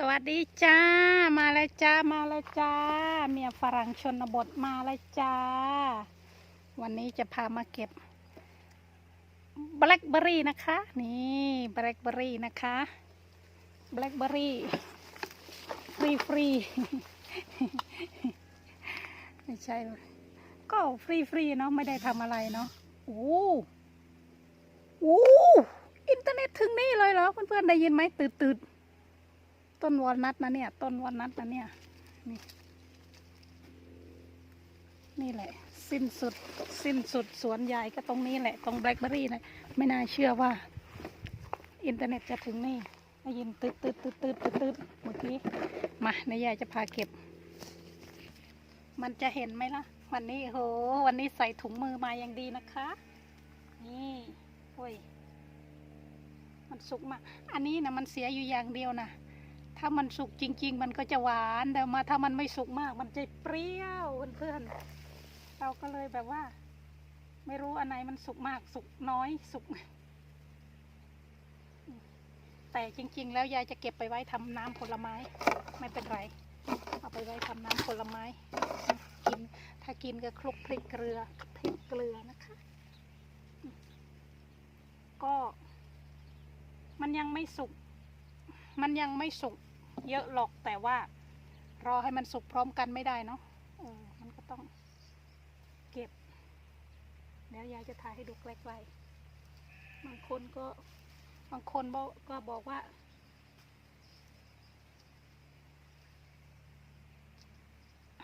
สวัสดีจ้า มาแล้วจ้า มาแล้วจ้า เมียฝรั่งชนบทมาแล้วจ้า วันนี้จะพามาเก็บแบล็คเบอรี่นะคะ นี่แบล็คเบอรี่นะคะแบล็คเบอรี่ฟรีฟรีไม่ใช่ ก็ฟรีฟรีเนาะไม่ได้ทำอะไรเนาะโอ้โหอินเทอร์เน็ตถึงนี่เลยเหรอเพื่อนๆได้ยินไหมตืดตืดๆ ต้นวอลนัทนะเนี่ย ต้นวอลนัทนะเนี่ย นี่ นี่แหละ สิ้นสุด สิ้นสุดสวนใหญ่ก็ตรงนี้แหละ ตรงแบล็คเบอรี่นะไม่น่าเชื่อว่า อินเทอร์เน็ตจะถึงนี่ได้ยินตืดตืดตืดตืดตืดตืดเมื่อกี้ มาในายยายจะพาเก็บ มันจะเห็นไหมล่ะ วันนี้โห วันนี้ใส่ถุงมือมาอย่างดีนะคะ นี่โอ้ยมันสุกมาก อันนี้นะมันเสียอยู่อย่างเดียวนะ ถ้ามันสุกจริง ๆ มันก็จะหวานแต่มาถ้ามันไม่สุกมาก มันจะเปรี้ยวเพื่อนๆเราก็เลยแบบว่า ไม่รู้อันไหนมันสุกมากสุกน้อยสุกแต่จริง ๆ แล้วยายจะเก็บไปไว้ทำน้ำผลไม้ ไม่เป็นไรเอาไปไว้ทำน้ำผลไม้กิน ถ้ากินก็คลุกพริกเกลือพริกเกลือนะคะ ก็ มันยังไม่สุก มันยังไม่สุก เยอะหรอกแต่ว่า รอให้มันสุกพร้อมกันไม่ได้เนาะเออมันก็ต้องเก็บเดี๋ยวยายจะถ่ายให้ดูใกล้ๆบางคนก็บางคนบอกก็บอกว่า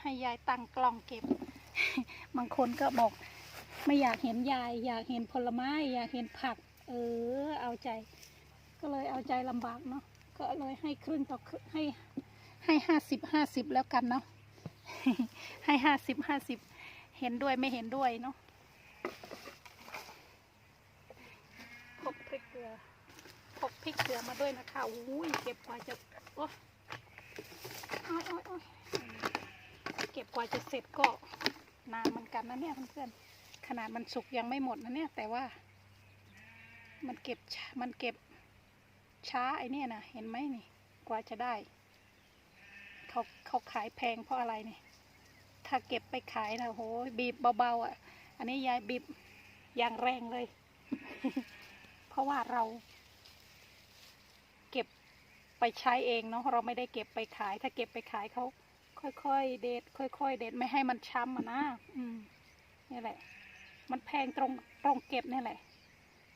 ให้ยายตั้งกล้องเก็บ บางคนก็บอก ไม่อยากเห็นยาย อยากเห็นผลไม้ อยากเห็นผัก เออ เอาใจ ก็เลยเอาใจลำบากเนาะ ก็เลยให้ครึ่งต่อครึ่งให้ให้ห้าสิบห้าสิบแล้วกันเนาะให้ห้าสิบห้าสิบเห็นด้วยไม่เห็นด้วยเนาะพกพริกเกลือพกพริกเกลือมาด้วยนะคะอุ้ยเก็บกว่าจะโอ้ยโอ้ยโอ้ยโอเก็บกว่าจะเสร็จก็นานเหมือนกันนะเนี่ยเพื่อนๆขนาดมันสุกยังไม่หมดนะเนี่ยแต่ว่า มันเก็บมันเก็บ ช้าไอเนี่ยนะเห็นไหมนี่ กว่าจะได้ เขาเขาขายแพงเพราะอะไรนี่ ถ้าเก็บไปขายนะโหบีบเบาๆอะ อันนี้ยายบีบอย่างแรงเลย เพราะว่าเรา เก็บไปใช้เองเนาะเราไม่ได้เก็บไปขาย ถ้าเก็บไปขายเขาค่อยๆเด็ดค่อยๆเด็ดไม่ให้มันช้ำอะนะอืมนี่แหละ มันแพงตรงตรงเก็บนี่แหละ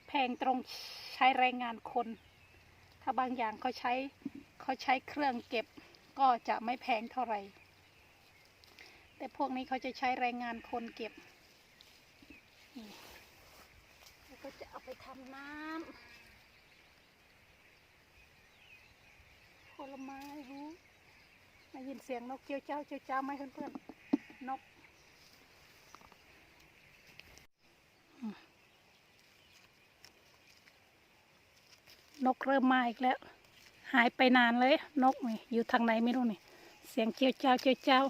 แพงตรงใช้แรงงานคน ถ้าบางอย่างเขาใช้เขาใช้เครื่องเก็บก็จะไม่แพงเท่าไหร่ แต่พวกนี้เขาจะใช้แรงงานคนเก็บแล้วก็จะเอาไปทำน้ำผลไม้หูได้ยินเสียงนกเจียวเจ้าเจียวเจ้าไหมเพื่อนๆนก นกเริ่มมาอีกแล้ว หายไปนานเลย นกนี่อยู่ทางไหนไม่รู้นี่ เสียงเจียวเจ้าเจียวเจ้า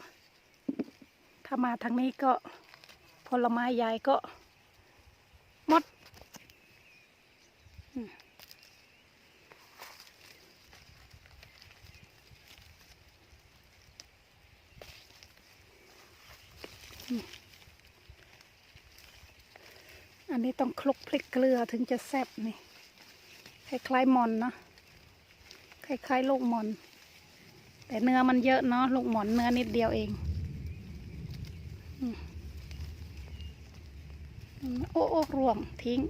ถ้ามาทางนี้ก็ผลไม้ใหญ่ก็หมด อันนี้ต้องคลุกพริกเกลือถึงจะแซ่บนี่ คล้ายๆมอนเนาะคล้ายๆลูกมอน แต่เนื้อมันเยอะเนาะลูกมอนเนื้อนิดเดียวเองโอ้โอ้ร่วงทิ้ง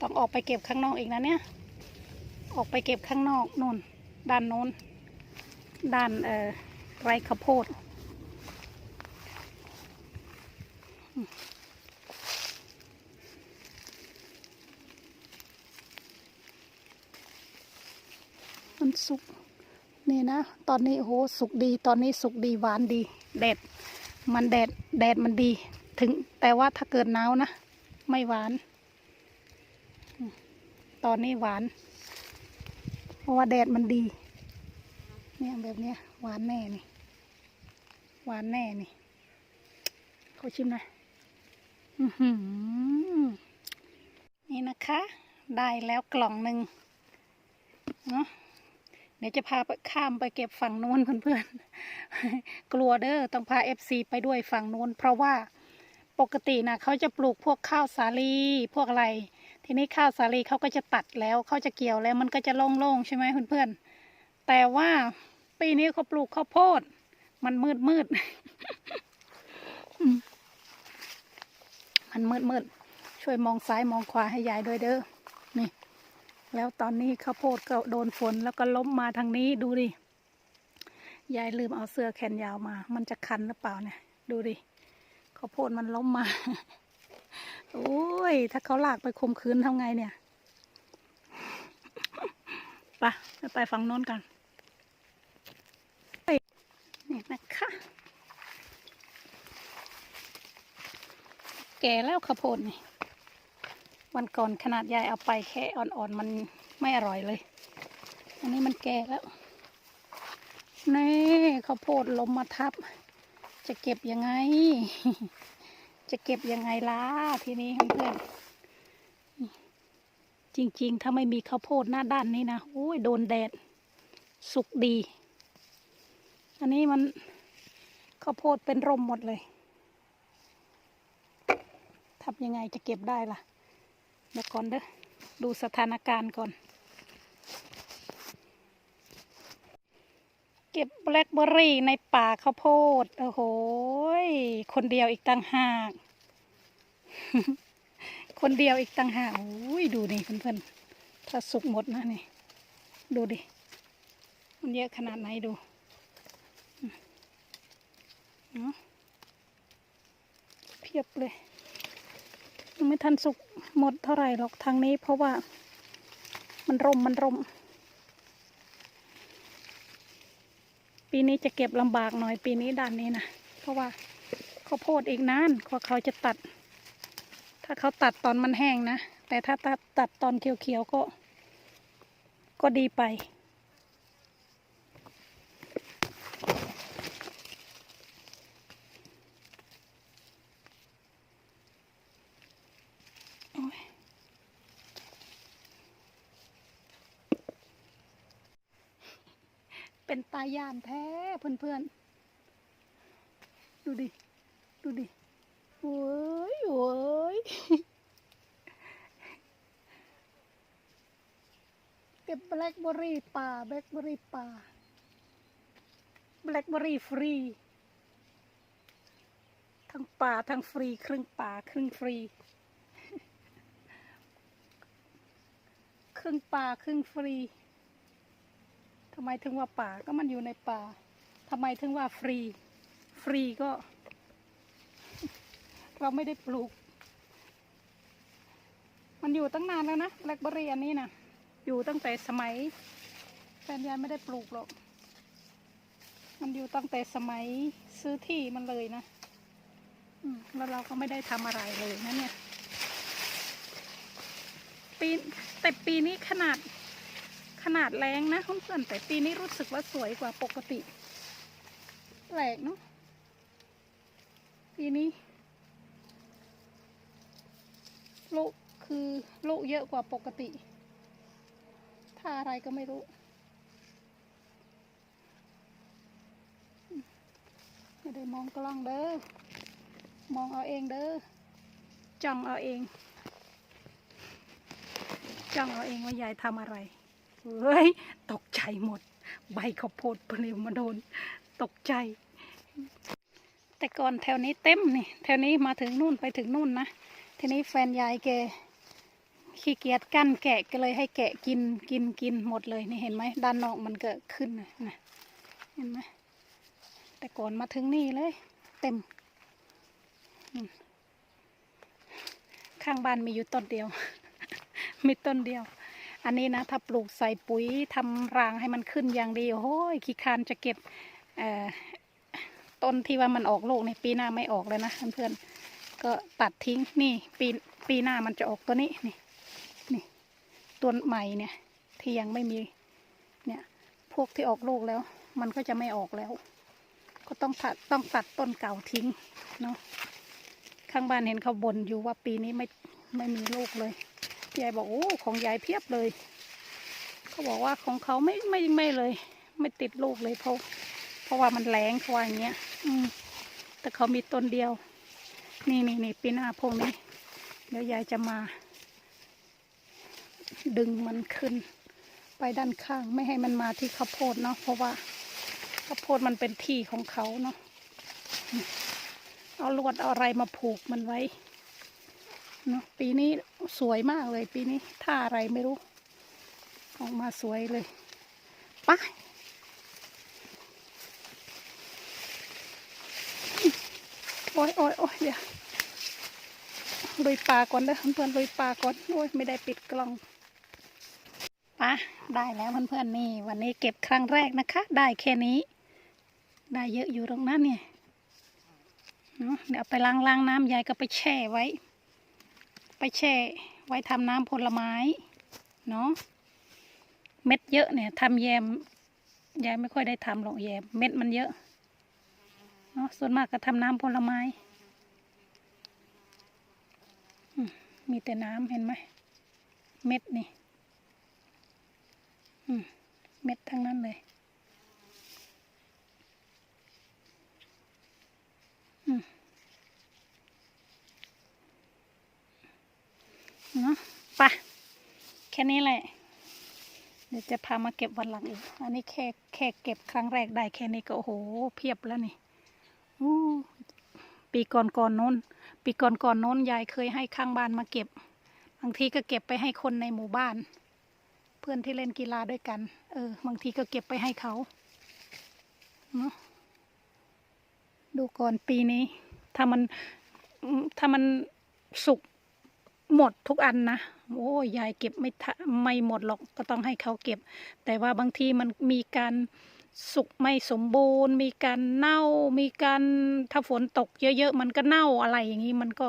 ต้องออกไปเก็บข้างนอกอีกนะเนี่ย ออกไปเก็บข้างนอกนู่น ด้านโน้น ด้านเอ่อไรข้าวโพด มันสุกนี่นะ ตอนนี้โอ้โหสุกดี ตอนนี้สุกดีหวานดี แดด มันแดด แดดมันดี ถึง แต่ว่าถ้าเกิดหนาวนะ ไม่หวาน ตอนนี้หวาน เพราะว่าแดดมันดี เนี่ยแบบเนี้ยหวานแน่นี่ หวานแน่นี่เขาชิมหนะอือหือนี่นะคะ ได้แล้วกล่องหนึ่งเนาะ เดี๋ยวจะพาไปข้ามไปเก็บฝั่งโน้นเพื่อนๆ กลัวเด้อต้องพาเอฟซีไปด้วยฝั่งโน้น เพราะว่าปกตินะเขาจะปลูกพวกข้าวสาลีพวกอะไร ทีนี้ข้าวสาลีเขาก็จะตัดแล้วเขาจะเกี่ยวแล้วมันก็จะโล่งๆใช่ไหมเพื่อนๆ แต่ว่าปีนี้เขาปลูกข้าวโพด มันมืดมืดๆมันมืดมืดๆช่วยมองซ้ายมองขวาให้ยายด้วยเด้อนี่ แล้วตอนนี้ข้าวโพดก็โดนฝนแล้วก็ล้มมาทางนี้ดูดิ ยายลืมเอาเสื้อแขนยาวมา มันจะคันหรือเปล่าเนี่ย ดูดิข้าวโพดมันล้มมา โอ้ย ถ้าเขาลากไปคมคืนทำไงเนี่ยไปไปไปฝั่งโน้นกันนี่นะคะ แก่แล้วข้าวโพดนี่ วันก่อนขนาดยายเอาไปแค่อ่อนๆมันไม่อร่อยเลย อันนี้มันแก่แล้ว นี่ข้าวโพดลมมาทับ จะเก็บยังไง จะเก็บยังไงล่ะทีนี้เพื่อนจริงๆ ถ้าไม่มีข้าวโพดหน้าด้านนี้นะโอ้ยโดนแดด สุกดี อันนี้มันข้าวโพดเป็นร่มหมดเลยทำยังไงจะเก็บได้ล่ะ เดี๋ยวก่อนเด้อดูสถานการณ์ก่อน เก็บแบล็คเบอร์รี่ในป่าข้าวโพด โอ้โห คนเดียวอีกต่างหาก คนเดียวอีกต่างหากโอ้ยดูนี่เพื่อนๆ ถ้าสุกหมดนะนี่ ดูดิ มันเยอะขนาดไหนดูอืมเนาะเพียบเลย ยังไม่ทันสุกหมดเท่าไหร่หรอกทางนี้ เพราะว่ามันร่มมันร่ม ปีนี้จะเก็บลำบากหน่อยปีนี้ด้านนี้นะเพราะว่าข้าวโพดอีกนานกว่าเขาจะตัด ถ้าเขาตัดตอนมันแห้งนะ แต่ถ้าตัดตัดตอนเขียวๆก็ ก็ดีไป เป็นตายานแท้เพื่อนๆ ดูดิ ดูดิโอ้ยโอ้ยเก็บแบล็คเบอร์รี่ป่าแบล็คเบอร์รี่ป่าแบล็คเบอร์รี่ฟรี ทั้งป่าทั้งฟรี ครึ่งป่าครึ่งฟรี ครึ่งป่าครึ่งฟรี ทำไมถึงว่าป่าก็มันอยู่ในป่าทำไมถึงว่าฟรี ฟรีก็ เราไม่ได้ปลูก มันอยู่ตั้งนานแล้วนะแบล็คเบอรี่อันนี้นะอยู่ตั้งแต่สมัยแฟนยายไม่ได้ปลูกหรอก มันอยู่ตั้งแต่สมัยซื้อที่มันเลยนะแล้วเราก็ไม่ได้ทำอะไรเลยนะเนี่ย ปีแต่ปีนี้ขนาด ขนาดแรงนะเพื่อนๆแต่ปีนี้รู้สึกว่าสวยกว่าปกติ แปลกเนาะปีนี้ลูกคือลูกเยอะกว่าปกติ ถ้าอะไรก็ไม่รู้ ไม่ได้มองกล้องเด้อ มองเอาเองเด้อ จ้องเอาเอง จ้องเอาเองว่ายายทำอะไร เฮ้ย ตกใจหมด ใบข้าวโพดปลิวมาโดน ตกใจ แต่ก่อนแถวนี้เต็มนี่ แถวนี้มาถึงนู่นไปถึงนู่นนะ ทีนี้แฟนยายแกขี้เกียจกั้นแกะก็เลยให้แกะกินกินกินหมดเลยนี่เห็นไหมด้านนอกมันเกิดขึ้นนะเห็นไหมแต่ก่อนมาถึงนี่เลย เต็ม ข้างบ้านมีอยู่ต้นเดียว มีต้นเดียว อันนี้นะ ถ้าปลูกใส่ปุ๋ยทำรางให้มันขึ้นอย่างดีโอ้โหขี้คานจะเก็บต้นที่ว่ามันออกลูกในปีหน้าไม่ออกเลยนะเพื่อนๆก็ตัดทิ้งนี่ปีปีหน้ามันจะออกตัวนี้นี่นี่ตัวใหม่เนี่ย ที่ยังไม่มีเนี่ยพวกที่ออกลูกแล้ว มันก็จะไม่ออกแล้ว ก็ต้องตัดต้องตัดต้นเก่าทิ้งเนาะข้างบ้านเห็นเขาบ่นอยู่ว่าปีนี้ไม่ไม่มีลูกเลย ยายบอกโอ้ของยายเพียบเลยเขาบอกว่าของเขาไม่ไม่ไม่เลย ไม่ติดลูกเลยเพราะเพราะว่ามันแรงเขาว่าอย่างเงี้ย อืม แต่เขามีต้นเดียว นี่นี่นี่ปีหน้าพวกนี้ เดี๋ยวยายจะมา ดึงมันขึ้น ไปด้านข้างไม่ให้มันมาที่ข้าวโพดเนาะเพราะว่าข้าวโพดมันเป็นที่ของเขาเนาะเอาลวดเอาอะไรมาผูกมันไว้ เนาะปีนี้สวยมากเลย ปีนี้ท่าอะไรไม่รู้ ออกมาสวยเลยปะโอ้ยโอ้ยโอ้ยเดี๋ยวลุยปลาก่อนเด้อเพื่อนลุยปลาก่อนโอ้ยไม่ได้ปิดกล้องปะได้แล้วเพื่อนๆนี่ วันนี้เก็บครั้งแรกนะคะ ได้แค่นี้ ได้เยอะอยู่ตรงนั้นเนี่ยเนาะเดี๋ยวไปล้างล้างน้ำยายก็ไปแช่ไว้ ไปแช่ไว้ทำน้ำผลไม้เนาะเม็ดเยอะเนี่ยทำแยมยายไม่ค่อยได้ทำหรอกแยมเม็ดมันเยอะเนาะส่วนมากก็ทำน้ำผลไม้มีแต่น้ำเห็นไหมเม็ดนี่เม็ดทั้งนั้นเลย เนาะไปะแค่นี้แหละ เดี๋ยวจะพามาเก็บวันหลังอีก อันนี้แค่แค่เก็บครั้งแรกได้แค่นี้ก็โอ้โหเพียบแล้วนี่อู้ปีก่อนก่อนโน้น ปีก่อนก่อนโน้นยายเคยให้ข้างบ้านมาเก็บ บางทีก็เก็บไปให้คนในหมู่บ้าน เพื่อนที่เล่นกีฬาด้วยกัน เออ บางทีก็เก็บไปให้เขาเนาะดูก่อนปีนี้ ถ้ามันถ้ามันสุก หมดทุกอันนะโอ้ยายเก็บไม่ทะไม่หมดหรอกก็ต้องให้เขาเก็บ แต่ว่าบางทีมันมีการสุกไม่สมบูรณ์ มีการเน่า มีการถ้าฝนตกเยอะๆมันก็เน่าอะไรอย่างนี้มันก็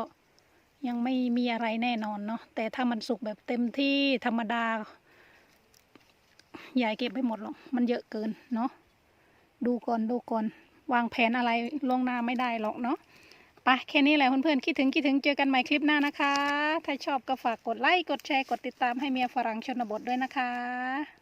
ยังไม่มีอะไรแน่นอนเนาะแต่ถ้ามันสุกแบบเต็มที่ธรรมดายายเก็บไม่หมดหรอกมันเยอะเกินเนาะดูก่อนดูก่อนวางแผนอะไรล่วงหน้าไม่ได้หรอกเนาะ ปแค่นี้แหละเพื่อนๆคิดถึงคิดถึงเจอกันใหม่คลิปหน้านะคะ ถ้าชอบก็ฝากกดไลค์กดแชร์กดติดตามให้เมียฝรั่งชนบทด้วยนะคะ